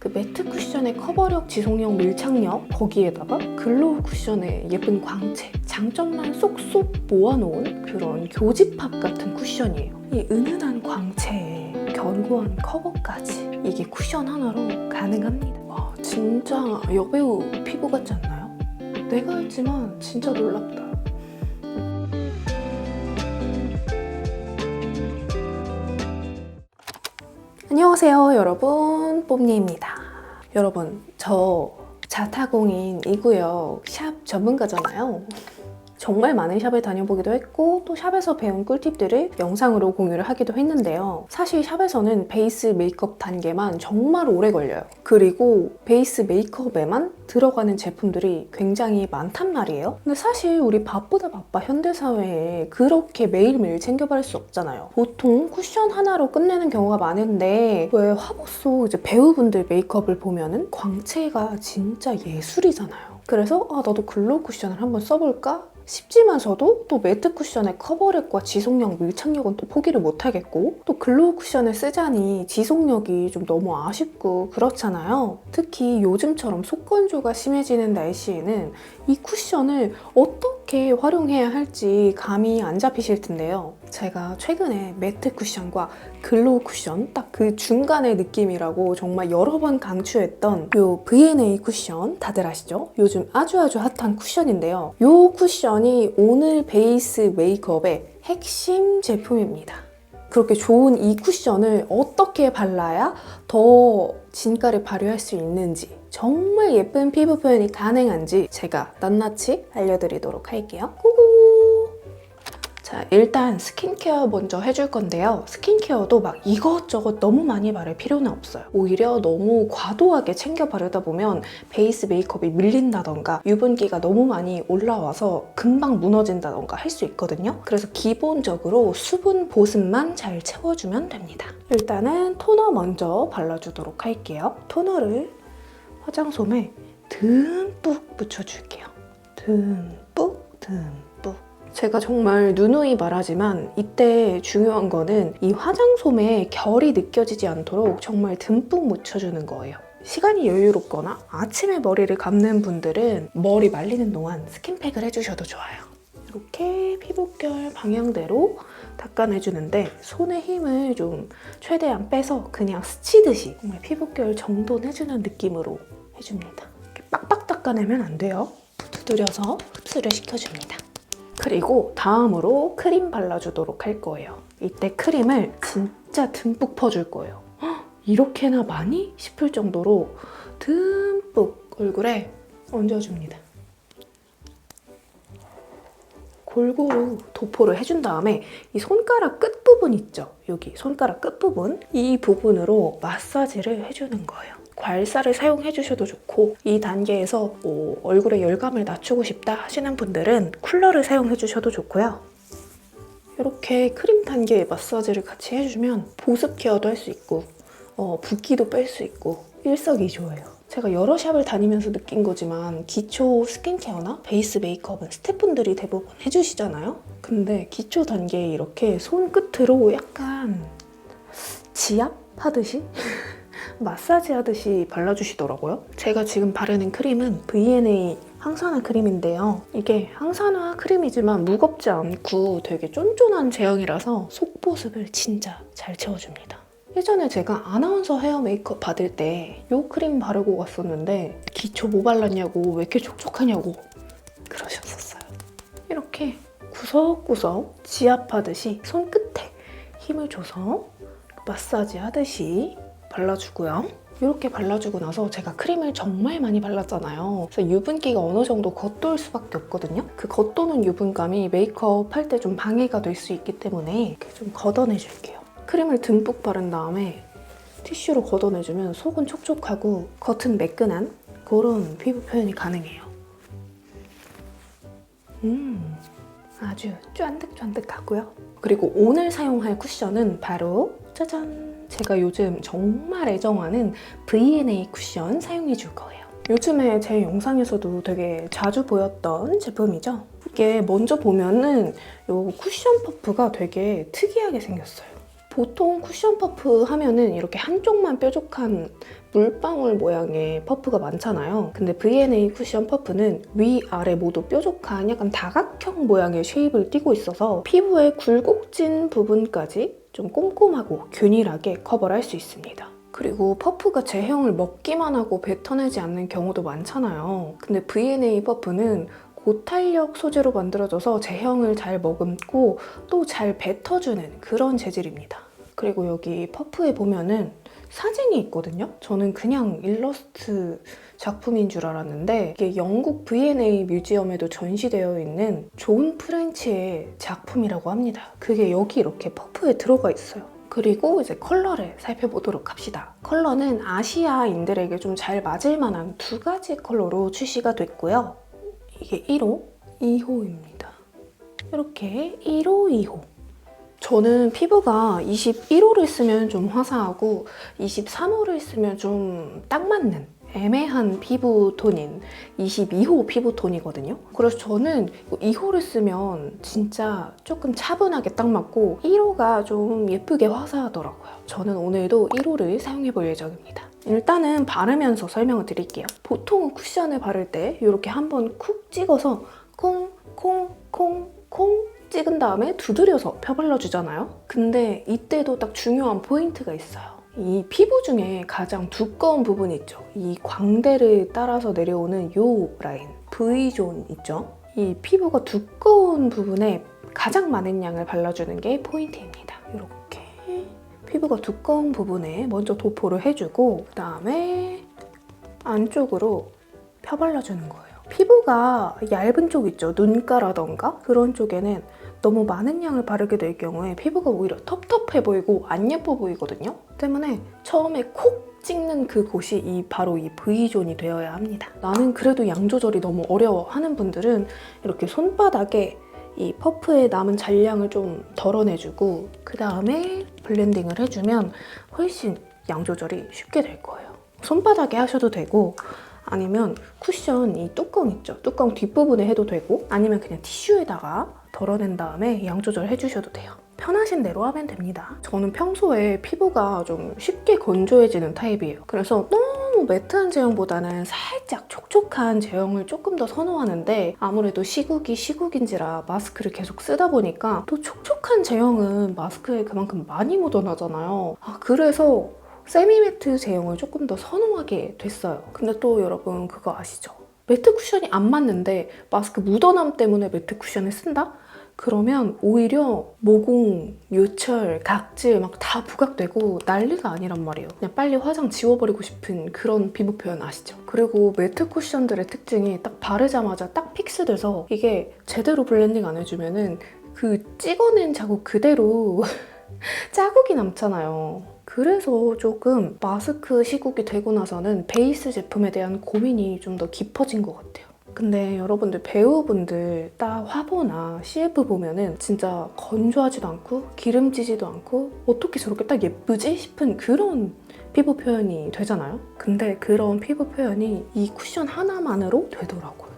그 매트 쿠션의 커버력, 지속력, 밀착력 거기에다가 글로우 쿠션의 예쁜 광채 장점만 쏙쏙 모아놓은 그런 교집합 같은 쿠션이에요. 이 은은한 광채에 견고한 커버까지 이게 쿠션 하나로 가능합니다. 와 진짜 여배우 피부 같지 않나요? 내가 했지만 진짜 놀랍다. 안녕하세요 여러분. 뽐니입니다. 여러분 저 자타공인 이 구역 샵 전문가잖아요 정말 많은 샵에 다녀보기도 했고 또 샵에서 배운 꿀팁들을 영상으로 공유를 하기도 했는데요 사실 샵에서는 베이스 메이크업 단계만 정말 오래 걸려요 그리고 베이스 메이크업에만 들어가는 제품들이 굉장히 많단 말이에요 근데 사실 우리 바쁘다 바빠 현대사회에 그렇게 매일매일 챙겨볼 수 없잖아요 보통 쿠션 하나로 끝내는 경우가 많은데 왜 화보 속 이제 배우분들 메이크업을 보면은 광채가 진짜 예술이잖아요. 그래서 아 나도 글로우 쿠션을 한번 써볼까? 싶지만서도 또 매트 쿠션의 커버력과 지속력, 밀착력은 또 포기를 못하겠고 또 글로우 쿠션을 쓰자니 지속력이 좀 너무 아쉽고 그렇잖아요. 특히 요즘처럼 속건조가 심해지는 날씨에는 이 쿠션을 어떻게 활용해야 할지 감이 안 잡히실 텐데요. 제가 최근에 매트 쿠션과 글로우 쿠션 딱 그 중간의 느낌이라고 정말 여러 번 강추했던 요 V&A 쿠션 다들 아시죠? 요즘 아주 아주 핫한 쿠션인데요. 요 쿠션이 오늘 베이스 메이크업의 핵심 제품입니다. 그렇게 좋은 이 쿠션을 어떻게 발라야 더 진가를 발휘할 수 있는지 정말 예쁜 피부 표현이 가능한지 제가 낱낱이 알려드리도록 할게요. 꾸꾸! 자, 일단 스킨케어 먼저 해줄 건데요. 스킨케어도 막 이것저것 너무 많이 바를 필요는 없어요. 오히려 너무 과도하게 챙겨 바르다 보면 베이스 메이크업이 밀린다던가 유분기가 너무 많이 올라와서 금방 무너진다던가 할 수 있거든요. 그래서 기본적으로 수분 보습만 잘 채워주면 됩니다. 일단은 토너 먼저 발라주도록 할게요. 토너를 화장솜에 듬뿍 묻혀줄게요. 듬뿍 듬뿍 제가 정말 누누이 말하지만 이때 중요한 거는 이 화장솜에 결이 느껴지지 않도록 정말 듬뿍 묻혀주는 거예요. 시간이 여유롭거나 아침에 머리를 감는 분들은 머리 말리는 동안 스킨팩을 해주셔도 좋아요. 이렇게 피부결 방향대로 닦아내주는데 손의 힘을 좀 최대한 빼서 그냥 스치듯이 정말 피부결 정돈해주는 느낌으로 해줍니다. 이렇게 빡빡 닦아내면 안 돼요. 두드려서 흡수를 시켜줍니다. 그리고 다음으로 크림 발라주도록 할 거예요. 이때 크림을 진짜 듬뿍 퍼줄 거예요. 헉, 이렇게나 많이? 싶을 정도로 듬뿍 얼굴에 얹어줍니다. 골고루 도포를 해준 다음에 이 손가락 끝부분 있죠? 여기 손가락 끝부분 이 부분으로 마사지를 해주는 거예요. 괄사를 사용해 주셔도 좋고 이 단계에서 뭐 얼굴에 열감을 낮추고 싶다 하시는 분들은 쿨러를 사용해 주셔도 좋고요. 이렇게 크림 단계의 마사지를 같이 해주면 보습 케어도 할 수 있고 어, 붓기도 뺄 수 있고 일석이조예요. 제가 여러 샵을 다니면서 느낀 거지만 기초 스킨케어나 베이스 메이크업은 스태프분들이 대부분 해주시잖아요. 근데 기초 단계에 이렇게 손끝으로 약간 지압하듯이 마사지 하듯이 발라주시더라고요. 제가 지금 바르는 크림은 V&A 항산화 크림인데요. 이게 항산화 크림이지만 무겁지 않고 되게 쫀쫀한 제형이라서 속보습을 진짜 잘 채워줍니다. 예전에 제가 아나운서 헤어 메이크업 받을 때이 크림 바르고 갔었는데 기초 뭐 발랐냐고 왜 이렇게 촉촉하냐고 그러셨었어요. 이렇게 구석구석 지압하듯이 손끝에 힘을 줘서 마사지 하듯이 발라주고요. 이렇게 발라주고 나서 제가 크림을 정말 많이 발랐잖아요. 그래서 유분기가 어느 정도 겉돌 수밖에 없거든요. 그 겉도는 유분감이 메이크업 할 때 좀 방해가 될 수 있기 때문에 이렇게 좀 걷어내줄게요. 크림을 듬뿍 바른 다음에 티슈로 걷어내주면 속은 촉촉하고 겉은 매끈한 그런 피부 표현이 가능해요. 음, 아주 쫀득쫀득하고요. 그리고 오늘 사용할 쿠션은 바로 짜잔! 제가 요즘 정말 애정하는 V&A 쿠션 사용해 줄 거예요. 요즘에 제 영상에서도 되게 자주 보였던 제품이죠. 이게 먼저 보면은 이 쿠션 퍼프가 되게 특이하게 생겼어요. 보통 쿠션 퍼프 하면은 이렇게 한쪽만 뾰족한 물방울 모양의 퍼프가 많잖아요. 근데 V&A 쿠션 퍼프는 위, 아래 모두 뾰족한 약간 다각형 모양의 쉐입을 띠고 있어서 피부의 굴곡진 부분까지 좀 꼼꼼하고 균일하게 커버를 할 수 있습니다. 그리고 퍼프가 제형을 먹기만 하고 뱉어내지 않는 경우도 많잖아요. 근데 V&A 퍼프는 고탄력 소재로 만들어져서 제형을 잘 머금고 또 잘 뱉어주는 그런 재질입니다. 그리고 여기 퍼프에 보면은 사진이 있거든요. 저는 그냥 일러스트 작품인 줄 알았는데 이게 영국 V&A 뮤지엄에도 전시되어 있는 존 프렌치의 작품이라고 합니다. 그게 여기 이렇게 퍼프에 들어가 있어요. 그리고 이제 컬러를 살펴보도록 합시다. 컬러는 아시아인들에게 좀 잘 맞을 만한 두 가지 컬러로 출시가 됐고요. 이게 1호, 2호입니다. 이렇게 1호, 2호. 저는 피부가 21호를 쓰면 좀 화사하고 23호를 쓰면 좀 딱 맞는 애매한 피부 톤인 22호 피부 톤이거든요. 그래서 저는 2호를 쓰면 진짜 조금 차분하게 딱 맞고 1호가 좀 예쁘게 화사하더라고요. 저는 오늘도 1호를 사용해 볼 예정입니다. 일단은 바르면서 설명을 드릴게요. 보통 쿠션을 바를 때 이렇게 한번 쿡 찍어서 콩, 콩, 콩, 콩 찍은 다음에 두드려서 펴발라 주잖아요. 근데 이때도 딱 중요한 포인트가 있어요. 이 피부 중에 가장 두꺼운 부분 있죠. 이 광대를 따라서 내려오는 요 라인, V존 있죠. 이 피부가 두꺼운 부분에 가장 많은 양을 발라주는 게 포인트입니다. 이렇게 피부가 두꺼운 부분에 먼저 도포를 해주고 그 다음에 안쪽으로 펴발라주는 거예요. 피부가 얇은 쪽 있죠. 눈가라던가 그런 쪽에는 너무 많은 양을 바르게 될 경우에 피부가 오히려 텁텁해 보이고 안 예뻐 보이거든요. 때문에 처음에 콕 찍는 그 곳이 이 바로 이 V존이 되어야 합니다. 나는 그래도 양 조절이 너무 어려워 하는 분들은 이렇게 손바닥에 이 퍼프에 남은 잔량을 좀 덜어내주고 그 다음에 블렌딩을 해주면 훨씬 양 조절이 쉽게 될 거예요. 손바닥에 하셔도 되고 아니면 쿠션 이 뚜껑 있죠? 뚜껑 뒷부분에 해도 되고 아니면 그냥 티슈에다가 덜어낸 다음에 양 조절 해 주셔도 돼요. 편하신 대로 하면 됩니다. 저는 평소에 피부가 좀 쉽게 건조해지는 타입이에요. 그래서 너무 매트한 제형보다는 살짝 촉촉한 제형을 조금 더 선호하는데 아무래도 시국이 시국인지라 마스크를 계속 쓰다 보니까 또 촉촉한 제형은 마스크에 그만큼 많이 묻어나잖아요. 아, 그래서 세미매트 제형을 조금 더 선호하게 됐어요. 근데 또 여러분 그거 아시죠? 매트 쿠션이 안 맞는데 마스크 묻어남 때문에 매트 쿠션을 쓴다? 그러면 오히려 모공, 요철, 각질 막 다 부각되고 난리가 아니란 말이에요. 그냥 빨리 화장 지워버리고 싶은 그런 피부 표현 아시죠? 그리고 매트 쿠션들의 특징이 딱 바르자마자 딱 픽스돼서 이게 제대로 블렌딩 안 해주면은 그 찍어낸 자국 그대로 자국이 남잖아요. 그래서 조금 마스크 시국이 되고 나서는 베이스 제품에 대한 고민이 좀 더 깊어진 것 같아요. 근데 여러분들 배우분들 딱 화보나 CF 보면은 진짜 건조하지도 않고 기름지지도 않고 어떻게 저렇게 딱 예쁘지 싶은 그런 피부 표현이 되잖아요. 근데 그런 피부 표현이 이 쿠션 하나만으로 되더라고요.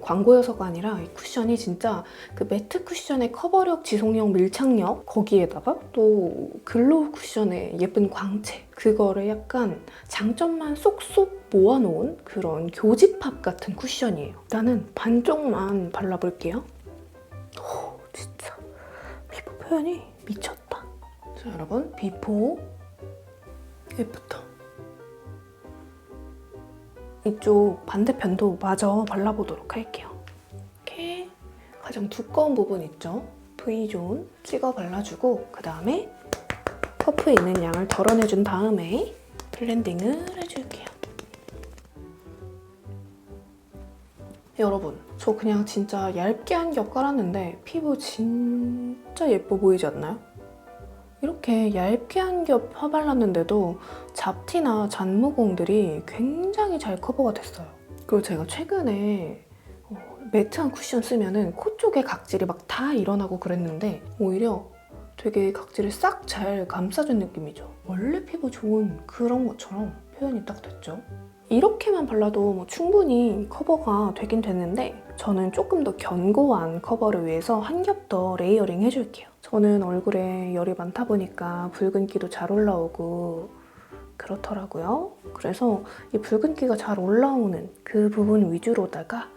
광고여서가 아니라 이 쿠션이 진짜 그 매트 쿠션의 커버력, 지속력, 밀착력 거기에다가 또 글로우 쿠션의 예쁜 광채 그거를 약간 장점만 쏙쏙 모아놓은 그런 교집합 같은 쿠션이에요. 나는 반쪽만 발라볼게요. 오, 진짜 피부 표현이 미쳤다. 자, 여러분 비포 애프터 이쪽 반대편도 마저 발라보도록 할게요. 이렇게 가장 두꺼운 부분 있죠? V존 찍어 발라주고 그 다음에 퍼프에 있는 양을 덜어내준 다음에 블렌딩을 해줄게요. 여러분, 저 그냥 진짜 얇게 한 겹 깔았는데 피부 진짜 예뻐 보이지 않나요? 이렇게 얇게 한 겹 화발랐는데도 잡티나 잔모공들이 굉장히 잘 커버가 됐어요. 그리고 제가 최근에 어, 매트한 쿠션 쓰면은 코 쪽에 각질이 막 다 일어나고 그랬는데 오히려 되게 각질을 싹 잘 감싸준 느낌이죠. 원래 피부 좋은 그런 것처럼 표현이 딱 됐죠. 이렇게만 발라도 뭐 충분히 커버가 되긴 되는데 저는 조금 더 견고한 커버를 위해서 한 겹 더 레이어링 해줄게요. 저는 얼굴에 열이 많다 보니까 붉은기도 잘 올라오고 그렇더라고요. 그래서 이 붉은기가 잘 올라오는 그 부분 위주로다가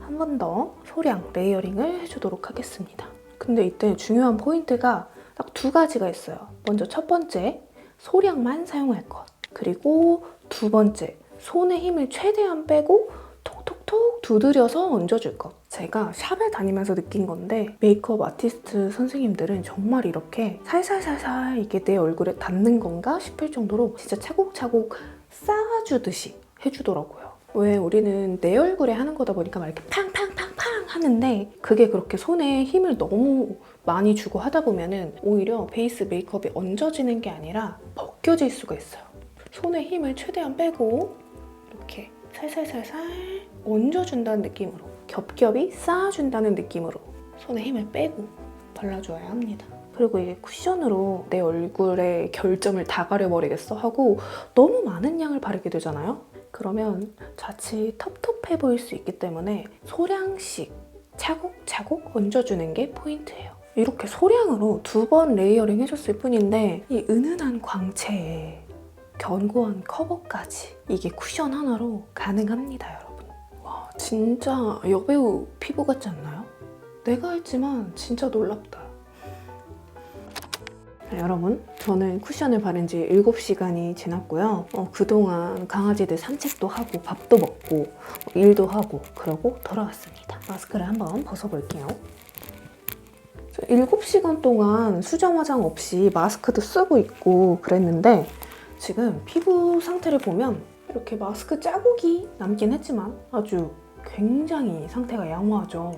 한 번 더 소량 레이어링을 해주도록 하겠습니다. 근데 이때 중요한 포인트가 딱 두 가지가 있어요. 먼저 첫 번째, 소량만 사용할 것. 그리고 두 번째, 손에 힘을 최대한 빼고 톡톡톡 두드려서 얹어줄 것. 제가 샵을 다니면서 느낀 건데 메이크업 아티스트 선생님들은 정말 이렇게 살살살살 이게 내 얼굴에 닿는 건가 싶을 정도로 진짜 차곡차곡 쌓아주듯이 해주더라고요. 왜 우리는 내 얼굴에 하는 거다 보니까 막 이렇게 팡팡팡팡 하는데 그게 그렇게 손에 힘을 너무 많이 주고 하다 보면은 오히려 베이스 메이크업이 얹어지는 게 아니라 벗겨질 수가 있어요. 손에 힘을 최대한 빼고 이렇게 살살살살 얹어준다는 느낌으로 겹겹이 쌓아준다는 느낌으로 손에 힘을 빼고 발라줘야 합니다. 그리고 이게 쿠션으로 내 얼굴에 결점을 다 가려버리겠어 하고 너무 많은 양을 바르게 되잖아요. 그러면 자칫 텁텁해 보일 수 있기 때문에 소량씩 차곡차곡 얹어주는 게 포인트예요. 이렇게 소량으로 두 번 레이어링 해줬을 뿐인데 이 은은한 광채에 견고한 커버까지 이게 쿠션 하나로 가능합니다, 여러분. 와, 진짜 여배우 피부 같지 않나요? 내가 했지만 진짜 놀랍다. 네, 여러분, 저는 쿠션을 바른 지 7시간이 지났고요. 어, 그동안 강아지들 산책도 하고 밥도 먹고 어, 일도 하고 그러고 돌아왔습니다. 마스크를 한번 벗어볼게요. 7시간 동안 수정 화장 없이 마스크도 쓰고 있고 그랬는데 지금 피부 상태를 보면 이렇게 마스크 자국이 남긴 했지만 아주 굉장히 상태가 양호하죠.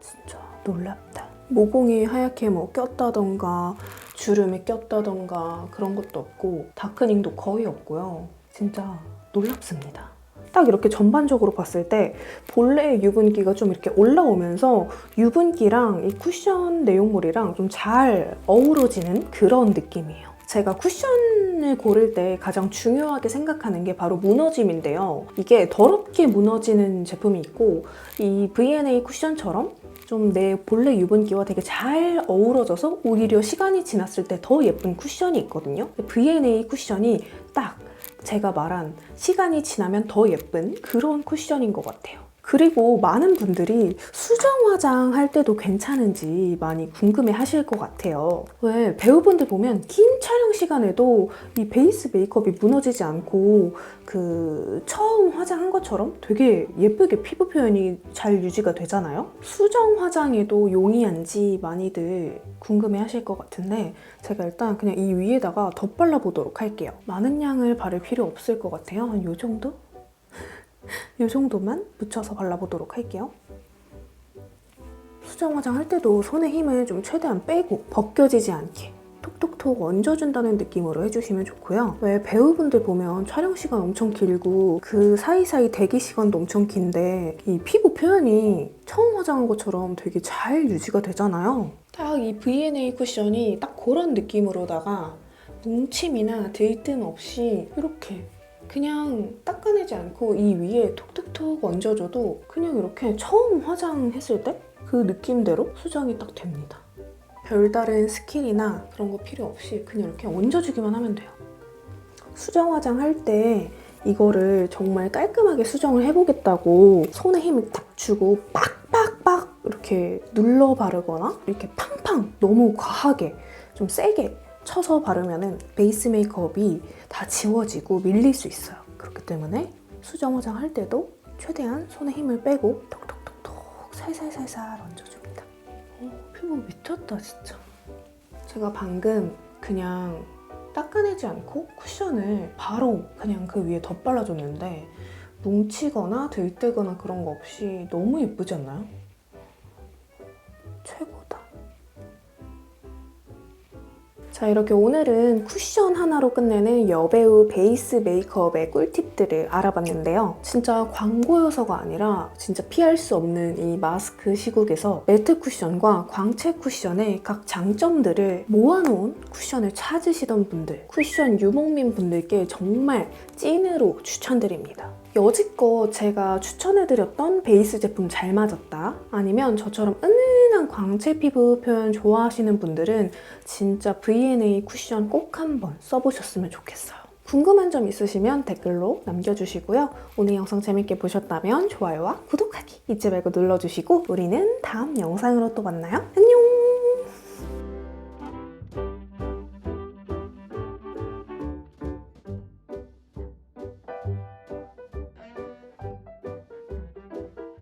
진짜 놀랍다. 모공이 하얗게 뭐 꼈다던가 주름이 꼈다던가 그런 것도 없고 다크닝도 거의 없고요. 진짜 놀랍습니다. 딱 이렇게 전반적으로 봤을 때 본래의 유분기가 좀 이렇게 올라오면서 유분기랑 이 쿠션 내용물이랑 좀 잘 어우러지는 그런 느낌이에요. 제가 쿠션을 고를 때 가장 중요하게 생각하는 게 바로 무너짐인데요. 이게 더럽게 무너지는 제품이 있고 이 V&A 쿠션처럼 좀 내 본래 유분기와 되게 잘 어우러져서 오히려 시간이 지났을 때 더 예쁜 쿠션이 있거든요. V&A 쿠션이 딱 제가 말한 시간이 지나면 더 예쁜 그런 쿠션인 것 같아요. 그리고 많은 분들이 수정 화장 할 때도 괜찮은지 많이 궁금해 하실 것 같아요. 왜 배우분들 보면 긴 촬영 시간에도 이 베이스 메이크업이 무너지지 않고 그 처음 화장한 것처럼 되게 예쁘게 피부 표현이 잘 유지가 되잖아요. 수정 화장에도 용이한지 많이들 궁금해 하실 것 같은데 제가 일단 그냥 이 위에다가 덧발라 보도록 할게요. 많은 양을 바를 필요 없을 것 같아요. 한이 정도? 이 정도만 묻혀서 발라보도록 할게요. 수정 화장 할 때도 손에 힘을 좀 최대한 빼고 벗겨지지 않게 톡톡톡 얹어준다는 느낌으로 해주시면 좋고요. 왜 배우분들 보면 촬영 시간 엄청 길고 그 사이사이 대기 시간도 엄청 긴데 이 피부 표현이 처음 화장한 것처럼 되게 잘 유지가 되잖아요. 딱 이 V&A 쿠션이 딱 그런 느낌으로다가 뭉침이나 들뜸 없이 이렇게 그냥 닦아내지 않고 이 위에 톡톡톡 얹어줘도 그냥 이렇게 처음 화장했을 때 그 느낌대로 수정이 딱 됩니다. 별다른 스킬이나 그런 거 필요 없이 그냥 이렇게 얹어주기만 하면 돼요. 수정 화장 할 때 이거를 정말 깔끔하게 수정을 해보겠다고 손에 힘을 딱 주고 빡빡빡 이렇게 눌러 바르거나 이렇게 팡팡 너무 과하게 좀 세게 쳐서 바르면은 베이스 메이크업이 다 지워지고 밀릴 수 있어요. 그렇기 때문에 수정 화장 할 때도 최대한 손에 힘을 빼고 톡톡톡톡 살살살살 얹어줍니다. 어, 피부 미쳤다 진짜. 제가 방금 그냥 닦아내지 않고 쿠션을 바로 그냥 그 위에 덧발라줬는데 뭉치거나 들뜨거나 그런 거 없이 너무 예쁘지 않나요? 자, 이렇게 오늘은 쿠션 하나로 끝내는 여배우 베이스 메이크업의 꿀팁들을 알아봤는데요. 진짜 광고여서가 아니라 진짜 피할 수 없는 이 마스크 시국에서 매트 쿠션과 광채 쿠션의 각 장점들을 모아놓은 쿠션을 찾으시던 분들, 쿠션 유목민 분들께 정말 찐으로 추천드립니다. 여지껏 제가 추천해드렸던 베이스 제품 잘 맞았다. 아니면 저처럼 은은 한 광채 피부 표현 좋아하시는 분들은 진짜 V&A 쿠션 꼭 한번 써보셨으면 좋겠어요. 궁금한 점 있으시면 댓글로 남겨주시고요. 오늘 영상 재밌게 보셨다면 좋아요와 구독하기 잊지 말고 눌러주시고 우리는 다음 영상으로 또 만나요. 안녕!